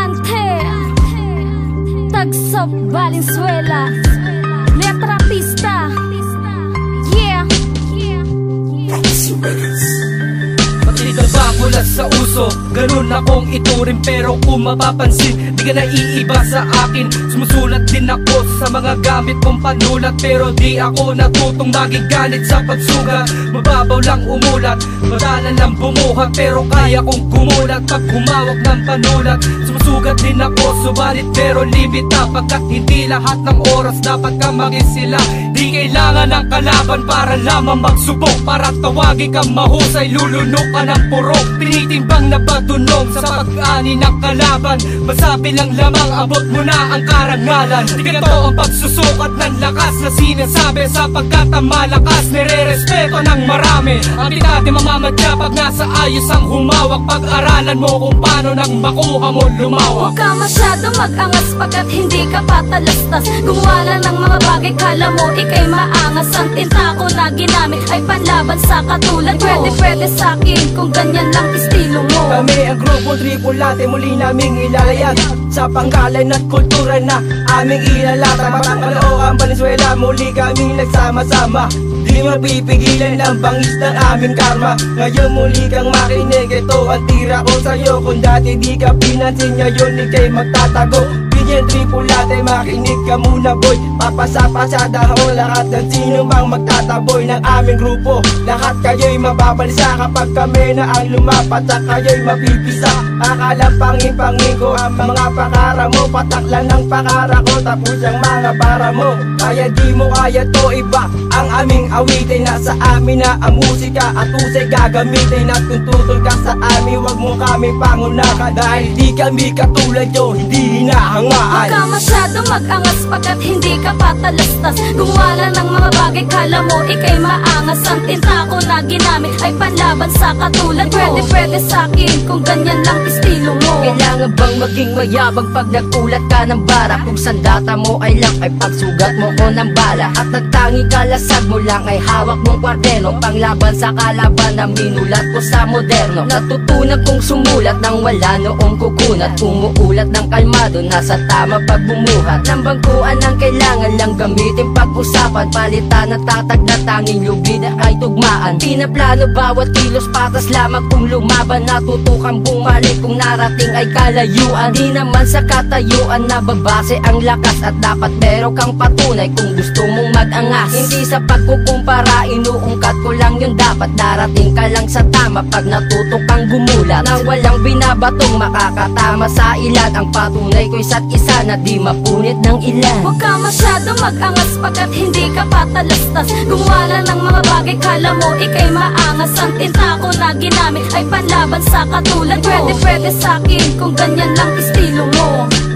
Estudyante Tagsa Valenzuela Letra pista mula sa uso? Ganun akong ituring pero kung mapapansin Di ka naiiba sa akin. Sumusulat din ako sa mga gamit kong panulat Pero di ako natutong magiganit sa pagsugat. Mababaw lang umulat, madalan lang bumuhat Pero kaya kong gumulat pag humawak ng panulat. Sumusugat din ako, subalit pero limita Pagkat hindi lahat ng oras dapat ka maging sila Di kailangan ng kalaban para lamang magsubok. Para tawagin kang mahusay, lulunok ka ng purok Pinitimbang na patunong sa pag-ani ng kalaban. Masabi lang lamang abot mo na ang karangalan. Di ganito ang pagsusukat ng lakas na sinasabi Sapagkat ang malakas. Nire-respeto ng marami. Ang di natin mamamadya pag nasa ayos ang humawak. Pag-aralan mo kung paano nang makuha mo lumawak. Huwag ka masyado mag-angas pagkat hindi ka patalastas. Gumawa ng mga bagay kala mo ikay maangas Ang tinta ko na ginamit ay panlaban sa katulad Pwede pwede sa akin kung ganyan lang estilo mo. Kami ang grupo Tripulate muli naming ilalaya Sa panggalan at kultura na aming ilalata. Batang ang Valenzuela muli kaming nagsama-sama. Di mapipigilan ang bangis ng aming karma. Ngayon muli kang makinig Ito ang tira ko sa'yo. Kung dati di ka pinansin Ngayon ikay magtatago Bigyan tripulate makinig. Ka muna boy. Papasa-pasa dahon lahat ng sino mang magtataboy ng aming grupo. Lahat kayo'y mababalisa kapag kami na ang lumapat At kayo'y mapipisa Akala pangin-pangin ko ang mga pakara mo. Patak lang ng pakara ko tapos ang mga para mo. Kaya di mo kaya to iba. Ang aming awitin Nasa amin na ang musika. At usay gagamitin At kung tutol ka sa amin Huwag mo kami pangunakan. Dahil di kami katulad nyo Hindi Huwag hinahangaan ka masyado mag-angas pagkat hindi ka patalastas. Gumawa lang ng mga bagay kala mo ikay maangas. Ang tinta ko na ginamit ay panlaban sa katulad Pwede pwede sa akin kung ganyan lang estilo mo. Kailangan bang maging mayabang pag nagulat ka ng bara? Kung sandata mo ay lang ay pagsugat mo ko ng bala. At nagtangi kalasag mo lang ay hawak mong kwarteno. Panglaban sa kalaban na minulat ko sa moderno. Natutunan kong sumulat nang wala noong kukunat. Umuulat ng kalmado nasa tama pag bumuhat. Ng bangkuan ang kailangan lang gamitin. Pag-usapan Palitan at tatag na tanging lubid ay tugmaan. Pinaplano bawat kilos patas lamang kung lumaban. Natutukang bumalik kung narating ay kalayuan. Di naman sa katayuan na babase ang lakas. At dapat meron kang patunay kung gusto mong mag-angas. Hindi sa pagkukumpara inuungkat ko lang yung dapat Darating ka lang sa tama pag natutok kang gumulat. Na walang binabatong makakatama sa ilan. Ang patunay ko isa't isa na di mapunit ng ilan. Huwag ka masyado mag-angas pagkat hindi ka patalastas. Gumawa lang ng mga bagay kala mo ikay maangas. Ang tinta ko na ginamit ay panlaban sa katulad Pwede pwede sa akin kung ganyan lang estilo mo